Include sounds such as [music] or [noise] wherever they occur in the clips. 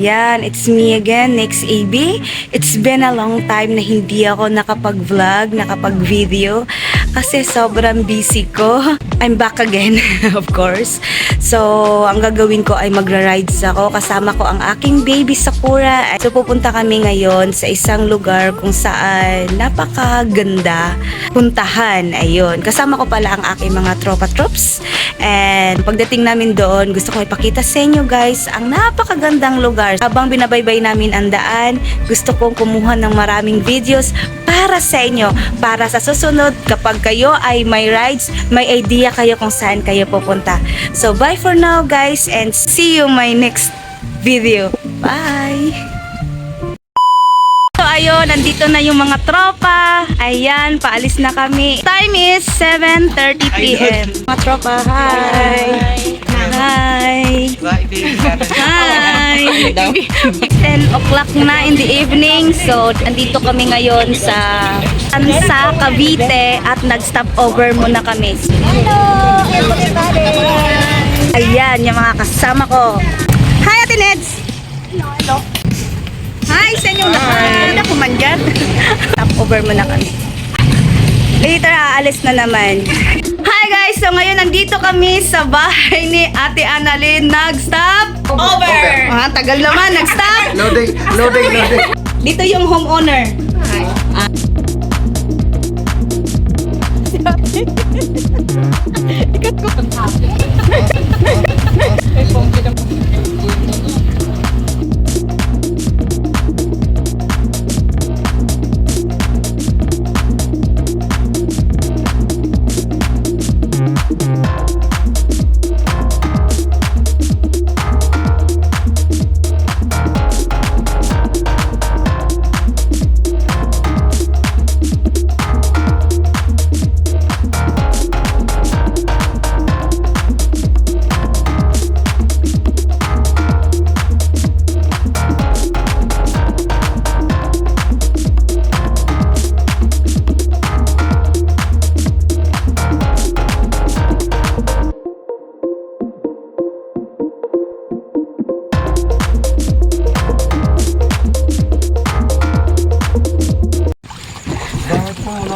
Ayan, it's me again, Next AB. It's been a long time na hindi ako nakapag-vlog, nakapag-video kasi sobrang busy ko. [laughs] I'm back again, [laughs] of course. So, ang gagawin ko ay magra-rides ako. Kasama ko ang aking baby Sakura. So, pupunta kami ngayon sa isang lugar kung saan napakaganda puntahan. Ayun. Kasama ko pala ang aking mga tropa-trops. And pagdating namin doon, gusto ko ipakita sa inyo guys ang napakagandang lugar. Habang binabaybay namin ang daan, gusto kong kumuha ng maraming videos para sa inyo. Para sa susunod, kapag kayo ay may rides, may idea kayo kung saan kayo pupunta. So, bye for now guys and see you my next video. Bye! Ayun, nandito na yung mga tropa. Ayan, paalis na kami. Time is 7.30 p.m. Mga tropa, hi! Hi! Hi! [laughs] 10 o'clock na in the evening. So, andito kami ngayon sa Ansa, Cavite at nag-stop over muna kami. Hello, everybody! Ayan, yung mga kasama ko. Hi, Ate Neds! Hi sa inyong lahat! Ako man dyan. Stop over muna kami. Later, aalis na naman. Hi! So ngayon nandito kami sa bahay ni Ate Annalyn. Nag-stop over! Ah, tagal naman. Nag-stop! Loading, loading, loading. Dito yung homeowner. Ah.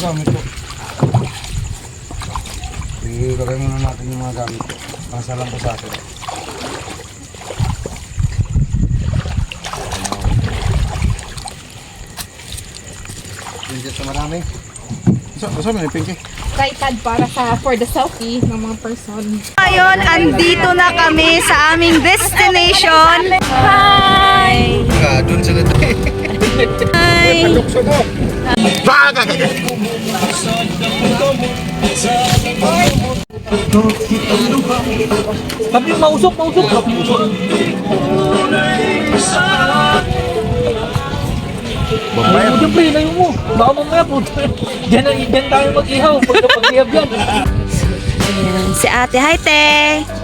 Gamit po muna gamit ko. Ilagay muna natin yung mga gamit ko. Nasa lang po sa akin. Pinjit sa marami. Sa, sa may pinky? tripod para sa for the selfie ng mga person. Ngayon, andito na kami sa aming destination. Hi! Tapi mausok, mausok. Babae. Ayaw dyan pre, layo mo. Baka mamaya po. Diyan, na- diyan tayo mag-ihaw. Pag napag-ihab yan. Si ate. Hi, te!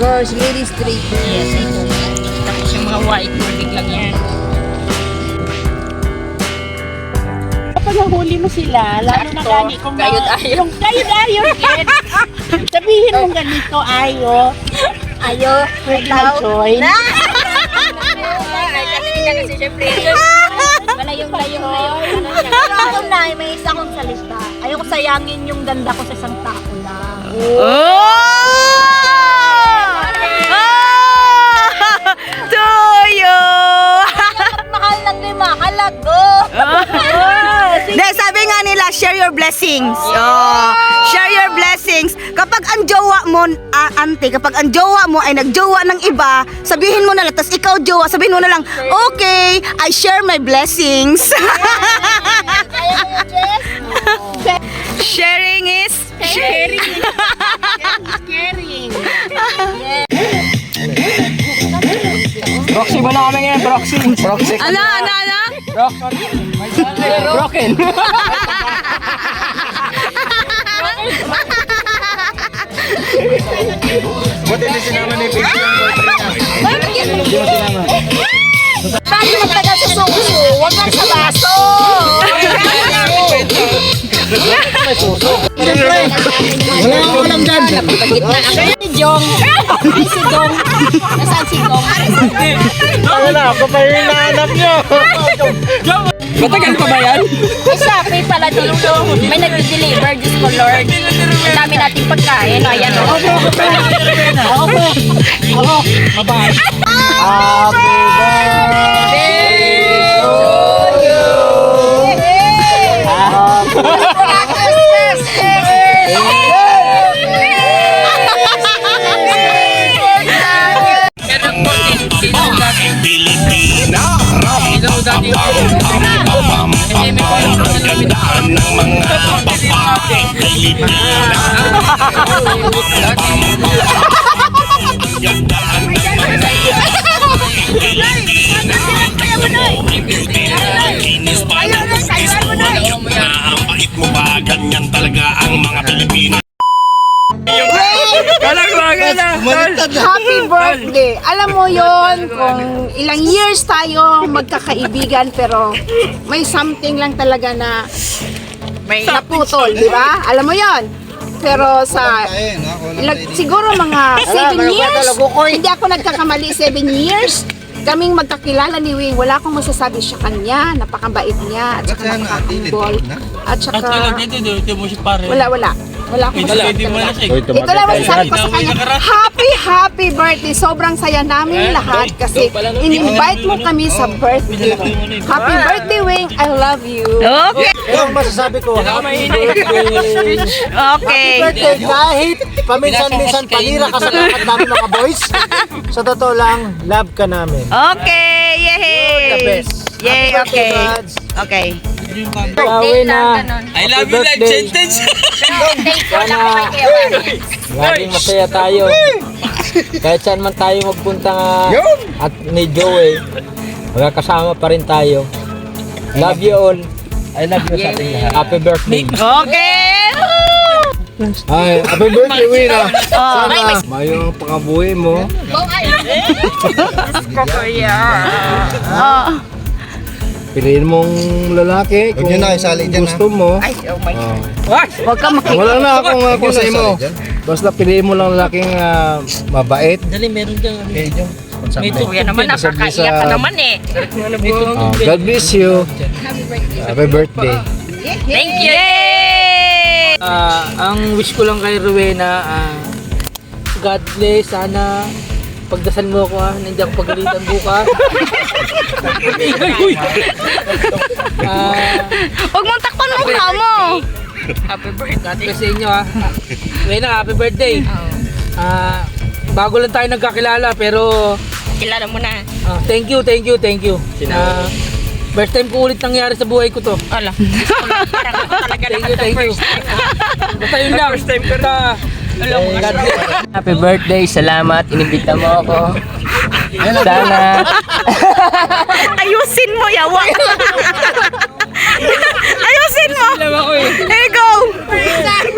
Girls, ladies drink. Yes, ito. Tapos yung mga white, biglang yan. Kapag nahuli mo sila, lalo na Sakto. gani kung Kayod ayo. Yung kayod ayo, yan. Sabihin mo ganito, ayo. Ayo, Choy. Ay, kasi hindi kasi syempre. Malayong layong layong. Pero ako na, may isa kong salita. Ayoko sayangin yung ganda ko sa isang tao lang. Oh! Lima, halago. [laughs] De, sabi nga nila, share your blessings. Oh, share your blessings. Kapag ang jowa mo, ah, ante, kapag ang jowa mo ay nagjowa ng iba, sabihin mo na lang, tapos ikaw jowa, sabihin mo na lang, okay, I share my blessings. [laughs] Sharing is Sharing. Sharing. Proxy ba na kami ngayon? Proxy. Proxy. ano, ano, ano? Broken. Buti na sinama ni ang boyfriend niya. Hindi mo sinama. Magtagal suso. Wala akong alam dyan. Si Jong. Ay, si Dong. Nasaan si Dong? Wala ako pa yung hinahanap nyo. Matagal pa ba yan? Ay, Shopee pala dito. May nag-deliver, Diyos ko Lord. Ang dami nating pagkain. O, ayan o. [laughs] Ang talaga ang mga Pilipino. Happy birthday! Alam mo yon kung ilang years tayo magkakaibigan pero may something lang talaga na may naputol, di ba? Alam mo yon Pero sa ilag, siguro mga 7 years, hindi ako nagkakamali 7 years, kaming magkakilala ni Wing, wala akong masasabi sa kanya, napakabait niya, at saka Ba't yan, napakahumble, at saka, wala, wala. Wala akong masasabi talaga. Ito lang masasabi ko sa kanya, happy, happy birthday. Sobrang saya namin lahat kasi in-invite mo kami sa birthday. Happy birthday, Wing. I love you. Okay. Ito ang masasabi ko. Happy birthday. Okay. birthday kahit paminsan-minsan panira ka sa lakad namin mga boys. Sa totoo lang, love ka namin. Okay. The Yay. best. Yay, Happy birthday, okay. Mads. Okay. Gawin na. I love you life sentence. Laging masaya tayo. Kahit saan man tayo magpunta nga at ni Joey, magkakasama pa rin tayo. Love you all. I love you sa ating lahat. Happy birthday. Okay. Ay, happy birthday, Wina. Oh. Sana mayroong pangabuhi mo. Oh. Piliin mong lalaki kung na, isali dyan, gusto mo. Ay, oh my God. Huwag ka. Wala na akong ako sa imo. Basta piliin mo lang lalaking ah, mabait. Dali, meron dyan. May Kuya naman, nakakaiyak ka naman eh. Ah, God bless you. Happy birthday. Thank you. Ah, ang wish ko lang kay Rowena, ah, God bless, sana pagdasal mo ako ha, hindi ako pagalitan bukas. Ah, Huwag mong takpan mukha mo. Happy birthday. God bless sa inyo ha. Rowena, happy birthday. Ah, bago lang tayo nagkakilala pero Kilala mo na. ah, thank you, thank you, thank you. Ah, first time ko ulit nangyari sa buhay ko to. Ala. Parang ako talaga [laughs] Thank you, ng thank you. first time. Basta yun lang. First time ko na. God bless. Happy birthday, salamat. Inibita mo ako. Sana. [laughs] Ayusin mo, yawa. [laughs] Ayusin mo. Here you go.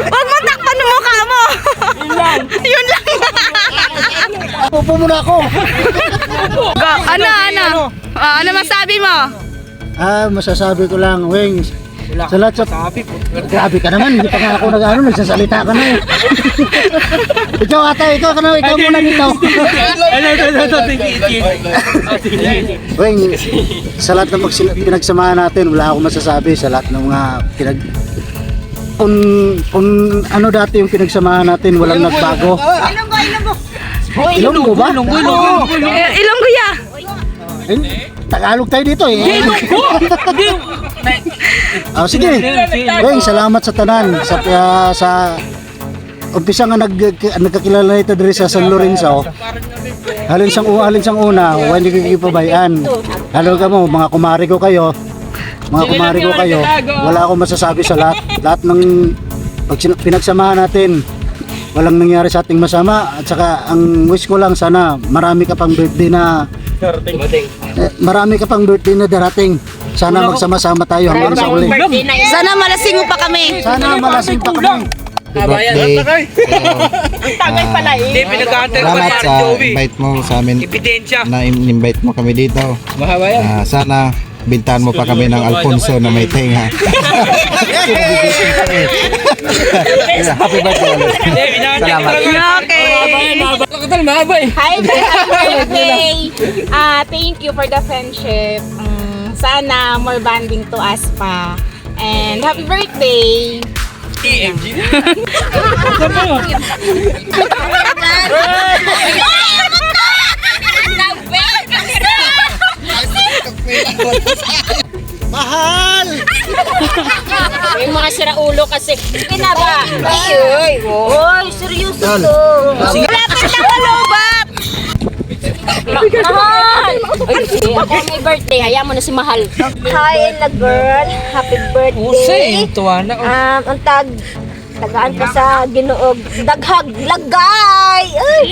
Huwag mo takpan ang mukha mo. Yun lang. Yun lang. Pupo muna ako. Go. Ano, ano? Ah, ano masabi mo? Ah, masasabi ko lang, Wings. Sa lahat sa... Grabe ka naman, hindi pa nga ako nag ano, nagsasalita ka na eh. [laughs] ikaw ata, ikaw ka na, ikaw muna dito. Ano, ano, ano, thank you. Weng, sa lahat ng pinagsamahan natin, wala akong masasabi sa lahat ng mga pinag... Kung, kung ano dati yung pinagsamahan natin, walang nagbago. Ilonggo ba? Ilonggo, ilonggo, ilonggo. Eh, Ilonggo ya. Eh, Tagalog tayo dito eh. [laughs] Ah, sige. Weng, salamat sa tanan sa ah, sa umpisa nga nag nagkakilala ito diri sa San Lorenzo. Halin sang una, halin sang una, hindi ko kipabayan. Halo ka mo, mga kumari ko kayo. Mga kumari ko kayo. Wala akong masasabi sa lahat. Lahat ng pag pinagsamahan natin, walang nangyari sa ating masama. At saka ang wish ko lang sana marami ka pang birthday na eh, marami ka pang birthday na darating. Sana magsama-sama tayo hanggang sa uli. Birthday na yun. Sana malasing mo pa kami. Sana malasing pa kami. Birthday. Tagay pala eh. Hindi, pinag-aantay ko pa sa Joey. invite mo sa amin. Na invite mo kami dito. Mahaba yan. Ah, sana bintahan mo pa kami ng Alfonso na may tenga. [laughs] Happy birthday ulit. Salamat. Okay. Hi, happy birthday! Ah, thank you for the friendship. Mm, sana more bonding to us pa. And happy birthday! May mga siraulo kasi. Pinaba. Ay, ay. Oy, seryoso to. Lapit na kalubat! Mahal! Ako may birthday. Hayaan mo na si Mahal. Hi, la girl. Happy birthday. tuwa na. Um, ang tag tagaan pa sa Ginoo daghag lagay! Ay!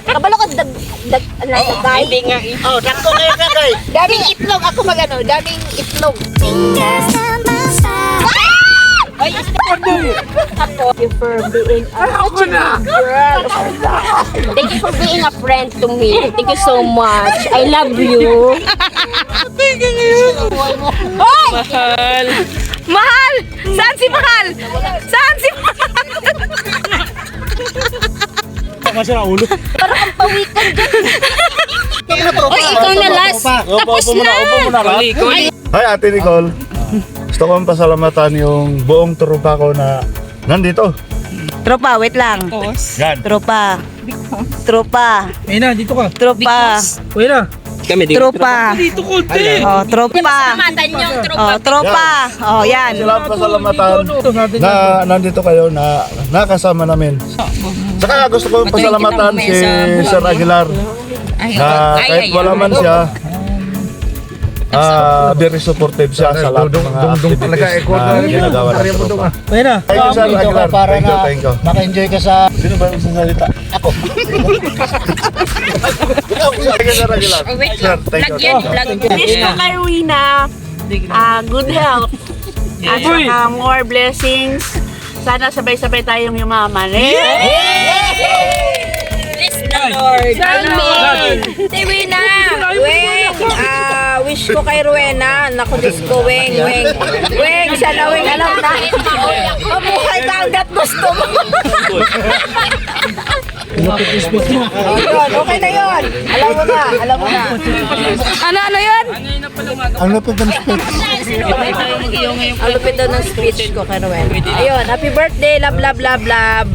Kabalo ka dag dag ano lagay hindi nga oh dako kayo kagay Daming itlog. Ako magano, daming itlog. ay ako thank you for being a such a good girl thank you for being a friend to me. Thank you so much. I love you. Mahal! Mahal! Saan si Mahal? Saan si Mahal? Oy, ikaw na last tapos na Hi, Ate Nicole. Gusto kong pasalamatan yung buong trupa ko na nandito. Tropa, wait lang. Yan. Tropa. Tropa. Ayun na, dito ka. Tropa. Uy na. Tropa. Dito konti. Oh, tropa. Matan yung tropa Oh, tropa. Oh, yan. Ang pasalamatan na nandito kayo na nakasama namin. Saka gusto ko pasalamatan si Sir Aguilar na kahit wala man siya, ah very supportive siya sa lahat ng mga activities na ginagawa ng tropa. Ayun na. Thank you, Sir Dito ka Aguilar. para Thank you, na thank you. maka-enjoy ka sa Sino ba yung sasalita? Ako. Thank you, Sir Aguilar. Sir, thank you. Wish ko kay Rina ah, good health. At saka more blessings. Sana sabay-sabay tayong yumaman. Eh? Wish ko kay Rowena naku Diyos ko Weng Weng. Weng sana Weng alam na. Mabuhay ka hanggat gusto mo. Oh, yun, okay na yun. Alam mo na alam mo na. Ano, ano yun? ang lupit ng speech. Ang lupit daw ng speech ko kay Rowena. Ayun happy birthday love love love love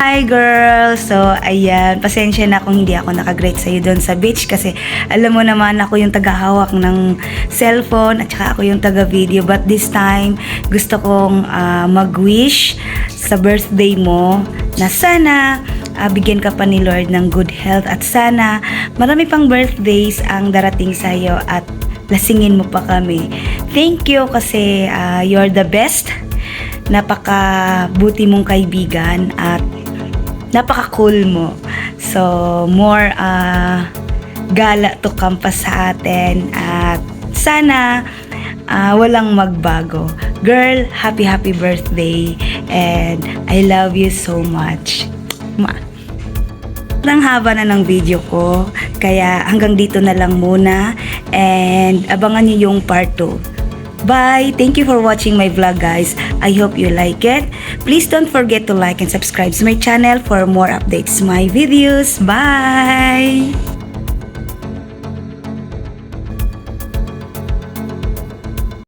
Hi girl! So, ayan, pasensya na kung hindi ako nakagrate sa'yo doon sa beach kasi alam mo naman ako yung tagahawak ng cellphone at saka ako yung taga-video. But this time, gusto kong ah, mag-wish sa birthday mo na sana ah, bigyan ka pa ni Lord ng good health at sana marami pang birthdays ang darating sa'yo at lasingin mo pa kami. Thank you kasi ah, you're the best napaka-buti mong kaibigan at napaka-cool mo. So, more uh, gala to come pa sa atin at sana ah, walang magbago. Girl, happy happy birthday and I love you so much. Ma. Ang haba na ng video ko, kaya hanggang dito na lang muna and abangan niyo yung part 2. Bye! Thank you for watching my vlog guys. I hope you like it. Please don't forget to like and subscribe to my channel for more updates my videos. Bye!